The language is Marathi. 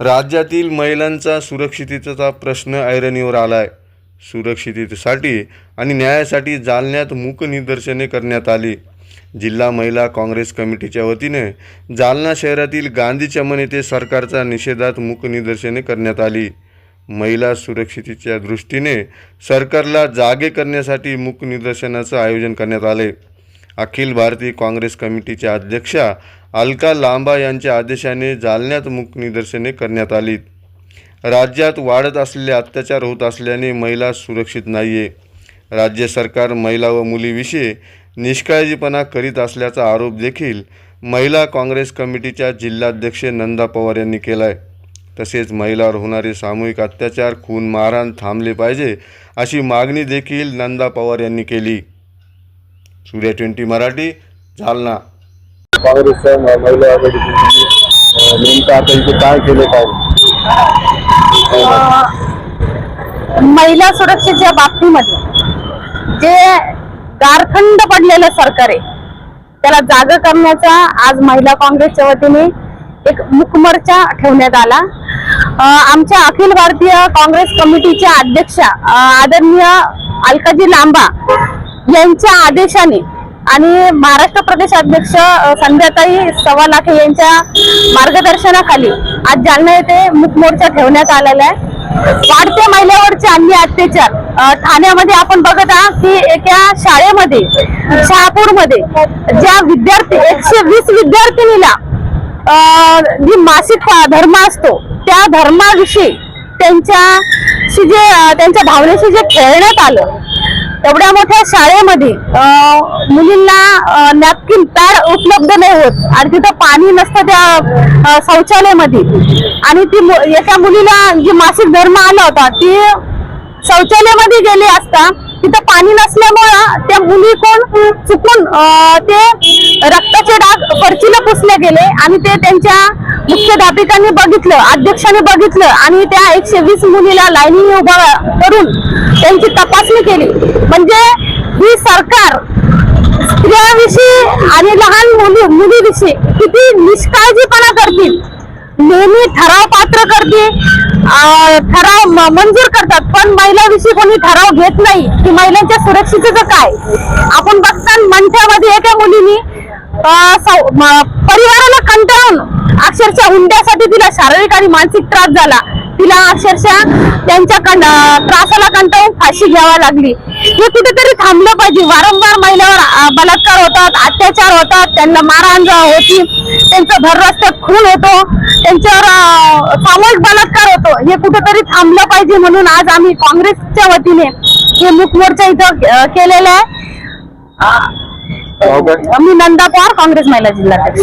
राज्यातील महिलांचा सुरक्षिततेचा प्रश्न ऐरणीवर आला आहे सुरक्षिततेसाठी आणि न्यायासाठी जालन्यात मूक निदर्शने करण्यात आली. जिल्हा महिला काँग्रेस कमिटीच्या वतीने जालना शहरातील गांधी चमन येथे सरकारचा निषेधात मूक निदर्शने करण्यात आली. महिला सुरक्षितेच्या दृष्टीने सरकारला जागे करण्यासाठी मूक निदर्शनाचं आयोजन करण्यात आले. अखिल भारतीय काँग्रेस कमिटीच्या अध्यक्षा अलका लांबा यांच्या आदेशाने जालन्यात मूक निदर्शने करण्यात आली राज्यात वाढत असलेले अत्याचार होत असल्याने महिला सुरक्षित नाही आहे राज्य सरकार महिला व मुलीविषयी निष्काळजीपणा करीत असल्याचा आरोप देखील महिला काँग्रेस कमिटीच्या जिल्हाध्यक्ष नंदा पवार यांनी केला आहे तसेच महिलावर होणारे सामूहिक अत्याचार खून मारहाण थांबले पाहिजे अशी मागणी देखील नंदा पवार यांनी केली. सूर्य ट्वेंटी मराठी जालना. काँग्रेसच्या महिला नेमकं आता इथे काय केलं पाहिजे महिला सुरक्षेच्या बाबतीमध्ये जे गारखंड पडलेलं सरकार आहे त्याला जाग करण्याचा आज महिला काँग्रेसच्या वतीने एक मुखमोर्चा ठेवण्यात आला. अं, आमच्या अखिल भारतीय काँग्रेस कमिटीच्या अध्यक्षा आदरणीय अलकाजी लांबा यांच्या आदेशाने आणि महाराष्ट्र प्रदेश अध्यक्ष संध्याताई सव्वा लाखे यांच्या मार्गदर्शनाखाली आज जालना येथे मुखमोर्चा ठेवण्यात आलेला आहे. वाढत्या महिलावरचे अन्य अत्याचार ठाण्यामध्ये आपण बघत आहात की एका शाळेमध्ये शहापूरमध्ये ज्या विद्यार्थी एकशे वीस विद्यार्थिनीला जी मासिक धर्म असतो त्या धर्माविषयी त्यांच्याशी जे त्यांच्या भावनेशी जे खेळण्यात आलं एवढ्या मोठ्या शाळेमध्ये मुलींना नॅपकिन पॅड उपलब्ध नाही होत. आणि तिथं पाणी नसतं त्या शौचालयामध्ये. आणि ती मु- एका मुलीला जी मासिक धर्म आला होता ती शौचालयामध्ये गेली असता तिथं पाणी नसल्यामुळं त्या मुली कोण चुकून ते रक्ताचे डाग फरचीला पुसले गेले आणि ते त्यांच्या मुख्याध्यापिकांनी बघितलं अध्यक्षाने बघितलं आणि त्या एकशे वीस मुलीला लाईनीने उभा करून त्यांची तपासणी केली. म्हणजे ही सरकार स्त्रियाविषयी आणि लहान मुली मुलीविषयी किती निष्काळजीपणा करतील नेहमी ठराव पात्र करते ठराव मंजूर करतात पण महिलाविषयी कोणी ठराव घेत नाही की महिलांच्या सुरक्षितेचं काय? आपण बघता मंठ्यामध्ये एका मुलीनी म- परिवाराला कंटाळून अक्षरशः हुंड्यासाठी तिला शारीरिक आणि मानसिक त्रास झाला. तिला अक्षरशः त्यांच्या कं- त्रासाला कंटाळून फाशी घ्यावी लागली. हे कुठेतरी थांबलं पाहिजे. वारंवार महिलावर बलात्कार होतात अत्याचार होतात त्यांना मारहाण जा- होती त्यांचं भर रस्त्यात खून होतो त्यांच्यावर सामूहिक बलात्कार हे कुठेतरी थांबलं पाहिजे म्हणून आज आम्ही काँग्रेसच्या वतीने हे मुख मोर्चा इथं केलेला आहे. मी नंदा पवार काँग्रेस महिला जिल्हाध्यक्ष.